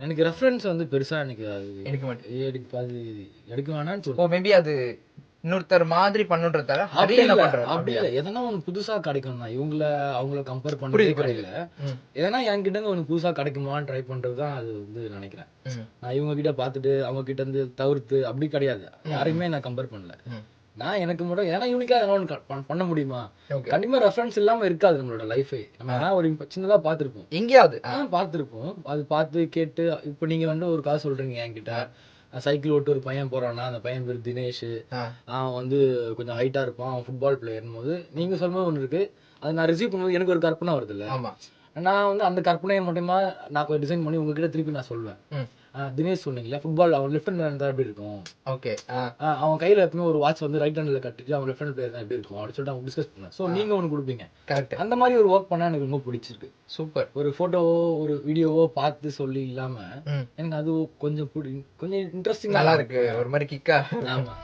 எனக்கு ரெஃபரன்ஸ் வந்து பெருசா எனக்கு அது எடுக்க மாட்டேன். எடுக்க அது எடுக்க வேணாம்னு ஓ சொல்லுவேன் மேபி அது இன்னொருத்தர் மாதிரி பண்ணுன்றதால அப்படி அப்படியே என்ன பண்றேன் அப்படி இல்ல. எதனா ஒண்ணு புதுசா கிடைக்கும் தான் இவங்கள அவங்கள கம்பேர் பண்ணி புரியுது, கிடைக்கல எதனா என்கிட்ட இருந்து ஒண்ணு புதுசா கிடைக்குமான்னு ட்ரை பண்றது தான் அது வந்து நினைக்கிறேன். நான் இவங்க கிட்ட பார்த்துட்டு அவங்க கிட்ட இருந்து தவிர்த்து அப்படி கிடையாது. யாரையுமே நான் கம்பேர் பண்ணல. நான் எனக்கு மட்டும் ஏன்னா யூனிக்கா எதனா பண்ண- முடியுமா? ஓகே கண்டிப்பா ரெஃபரன்ஸ் இல்லாம இருக்காது நம்மளோட லைஃபே நம்ம ஏன்னா ஒரு இப்ப சின்னதா பார்த்திருப்போம். எங்கேயாவது. ஆ பார்த்துருப்போம். அது பார்த்து கேட்டு இப்போ நீங்க வந்து ஒரு காசு சொல்றீங்க என்கிட்ட. சைக்கிள் ஓட்டு ஒரு பையன் போறான்னா அந்த பையன் பேர் தினேஷ். அவன் வந்து கொஞ்சம் ஹைட்டா இருப்பான். ஃபுட்பால் பிளேயர்னும் போது நீங்க சொல்லும்போது ஒன்று இருக்கு. அது நான் ரிசீவ் பண்ணும்போது எனக்கு ஒரு கற்பனை வருது இல்ல ஆமா. நான் வந்து அந்த கற்பனையை மட்டுமா நான் கொஞ்சம் டிசைன் பண்ணி உங்ககிட்ட திருப்பி நான். ஆ, தினேஷ் சொன்னீங்களா ஃபுட்பால் அவன் லெஃப்ட் ஹேண்ட் இருந்தா எப்படி இருக்கும்? ஓகே அவன் கையில எப்பவுமே ஒரு வாட்ச் வந்து ரைட் ஹேண்ட்ல கட்டிட்டு அவன் லெஃப்ட் ஹேண்ட் பிளேயர் தான் எப்படி இருக்கும் அப்படின்னு சொல்லிட்டு அவங்க டிஸ்கஸ் பண்ணேன். ஸோ நீங்க ஒன்று கொடுப்பீங்க. கரெக்ட் அந்த மாதிரி ஒரு ஒர்க் பண்ணா எனக்கு ரொம்ப பிடிச்சிருக்கு. சூப்பர் ஒரு போட்டோவோ ஒரு வீடியோவோ பார்த்து சொல்லி இல்லாம ம். எனக்கு அது கொஞ்சம் பிடி கொஞ்சம் இன்ட்ரெஸ்டிங் நல்லா இருக்கு. ஒரு மாதிரி கிக்கா ஆமா.